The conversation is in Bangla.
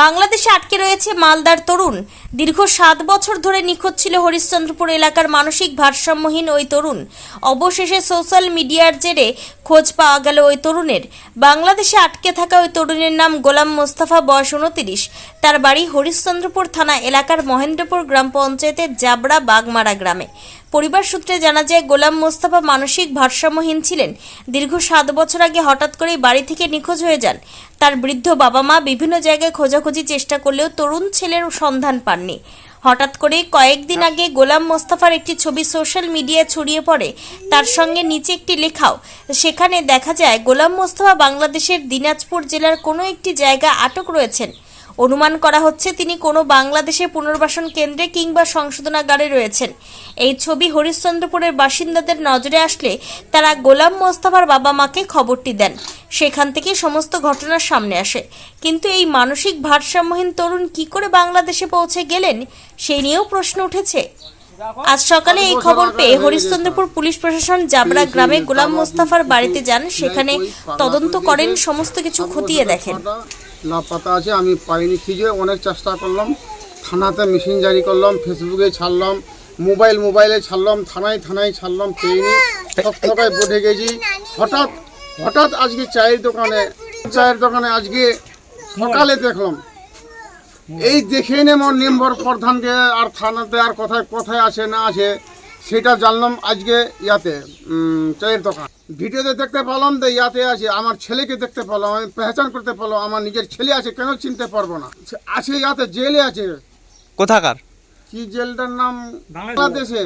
বাংলাদেশে আটকে রয়েছে মালদার তরুণ। দীর্ঘ সাত বছর ধরে নিখোঁজ ছিল হরিশ্চন্দ্রপুর এলাকার মানসিক ভারসাম্যহীন ওই তরুণ। অবশেষে সোশ্যাল মিডিয়ার জেরে খোঁজ পাওয়া গেল ওই তরুণের। বাংলাদেশে আটকে থাকা ওই তরুণের নাম গোলাম মোস্তাফা, বয়স উনতিরিশ তার বাড়ি হরিশ্চন্দ্রপুর থানা এলাকার মহেন্দ্রপুর গ্রাম পঞ্চায়েতের জাবড়া বাগমারা গ্রামে। পরিবার সূত্রে জানা যায়, গোলাম মোস্তফা মানসিক ভারসাম্যহীন ছিলেন। দীর্ঘ সাত বছর আগে হঠাৎ করেই বাড়ি থেকে নিখোঁজ হয়ে যান। তার বৃদ্ধ বাবা মা বিভিন্ন জায়গায় খোঁজাখুঁজি চেষ্টা করলেও তরুণ ছেলের সন্ধান পাননি। হঠাৎ করে কয়েকদিন আগে গোলাম মোস্তফার একটি ছবি সোশ্যাল মিডিয়ায় ছড়িয়ে পড়ে। তার সঙ্গে নিচে একটি লেখাও। সেখানে দেখা যায়, গোলাম মোস্তফা বাংলাদেশের দিনাজপুর জেলার কোনো একটি জায়গা আটক রয়েছেন। অনুমান করা হচ্ছে তিনি কোনো বাংলাদেশের পুনর্বাসন কেন্দ্রে কিংবা সংশোধনাগারে রয়েছেন। এই ছবি হরিশ্চন্দ্রপুরের বাসিন্দাদের নজরে আসলে তারা গোলাম মোস্তফার বাবা মাকে খবরটি দেন। সেখান থেকে সমস্ত ঘটনার সামনে আসে। কিন্তু এই মানসিক ভারসাম্যহীন তরুণ কি করে বাংলাদেশে পৌঁছে গেলেন, সেই নিয়েও প্রশ্ন উঠেছে। আজ সকালে এই খবর পেয়ে হরিশ্চন্দ্রপুর পুলিশ প্রশাসন জাবরা গ্রামে গোলাম মোস্তফার বাড়িতে যান। সেখানে তদন্ত করেন, সমস্ত কিছু খতিয়ে দেখেন। লাপাতা আছে আমি পাইনি খুঁজে অনেক চেষ্টা করলাম থানাতে মেশিন জারি করলাম ফেসবুকে ছাড়লাম মোবাইল মোবাইলে ছাড়লাম থানায় থানায় ছাড়লাম পেইনি জায়গায় বসে গেছি। হঠাৎ হঠাৎ আজকে চায়ের দোকানে চায়ের দোকানে আজকে সকালে দেখলাম। এই দেখে নে নিম্বর প্রধানকে আর থানাতে আর কোথায় কোথায় আছে না আছে। সেটা জানলাম আজকে ইয়াতে চায়ের দোকান। ভিডিওতে দেখতে পেলাম তো ইয়াতে আছে আমার ছেলেকে দেখতে পেলাম আমি পেহচান করতে পারলাম আমার নিজের ছেলে আছে কেন চিনতে পারব না? আছে ইয়াতে জেলে আছে। কোথাকার? কি জেলটার নাম? বাংলাদেশে।